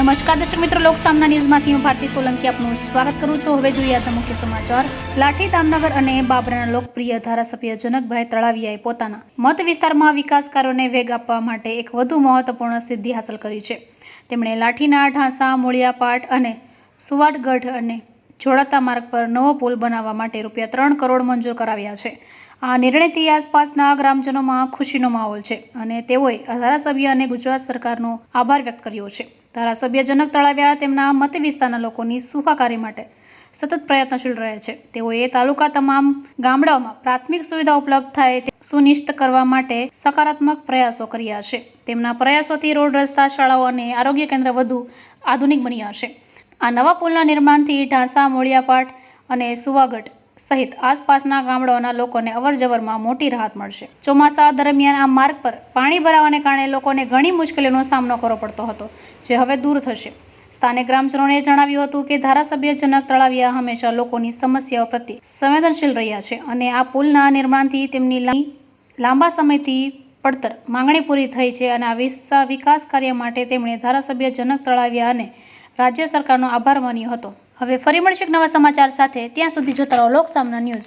નમસ્કાર દર્શક મિત્રો, લોક સામના ન્યૂઝમાંથી હું ભારતી સોલંકી આપનું સ્વાગત કરું છું. હવે જોઈએ આજના મુખ્ય સમાચાર. લાઠી, દામનગર અને બાબરાના લોકપ્રિય ધારાસભ્ય જનકભાઈ તળાવિયાએ પોતાના મત વિસ્તારમાં વિકાસ કાર્યોને વેગ આપવા માટે એક વધુ મહત્વપૂર્ણ સિદ્ધિ હાંસલ કરી છે. તેમણે લાઠીના ઢાંસા મૂળિયાપાટ અને સુવાટગઢ અને જોડાતા માર્ગ પર નવો પુલ બનાવવા માટે રૂપિયા ત્રણ કરોડ મંજૂર કરાવ્યા છે. આ નિર્ણયથી આસપાસના ગ્રામજનોમાં ખુશીનો માહોલ છે અને તેઓએ ધારાસભ્ય અને ગુજરાત સરકારનો આભાર વ્યક્ત કર્યો છે. ધારાસભ્ય જનક તળાવ્યા તેમના મત વિસ્તારના લોકોની સુખાકારી માટે સતત પ્રયત્નશીલ રહે છે. તેઓએ તાલુકા તમામ ગામડાઓમાં પ્રાથમિક સુવિધા ઉપલબ્ધ થાય તે સુનિશ્ચિત કરવા માટે સકારાત્મક પ્રયાસો કર્યા છે. તેમના પ્રયાસોથી રોડ, રસ્તા, શાળાઓ અને આરોગ્ય કેન્દ્ર વધુ આધુનિક બન્યા છે. આ નવા પુલના નિર્માણથી ઢાંસા મોળિયાપાટ અને સુવાગઢ સહિત આસપાસના ગામડાઓના લોકોને અવરજવરમાં મોટી રાહત મળશે. ચોમાસા દરમિયાન આ માર્ગ પર પાણી ભરાવાને કારણે લોકોને ઘણી મુશ્કેલીઓનો સામનો કરવો પડતો હતો, જે હવે દૂર થશે. સ્થાનિક ગ્રામજનોએ જણાવ્યું હતું કે ધારાસભ્ય જનક તળાવિયા હંમેશા લોકોની સમસ્યાઓ પ્રત્યે સંવેદનશીલ રહ્યા છે અને આ પુલના નિર્માણથી તેમની લાંબા સમયથી પડતર માંગણી પૂરી થઈ છે અને આ વિકાસ કાર્ય માટે તેમણે ધારાસભ્ય જનક તળાવિયા અને રાજ્ય સરકારનો આભાર માન્યો હતો. હવે ફરી મળશે એક નવા સમાચાર સાથે. ત્યાં સુધી જોતા રહો લોક સામના ન્યૂઝ.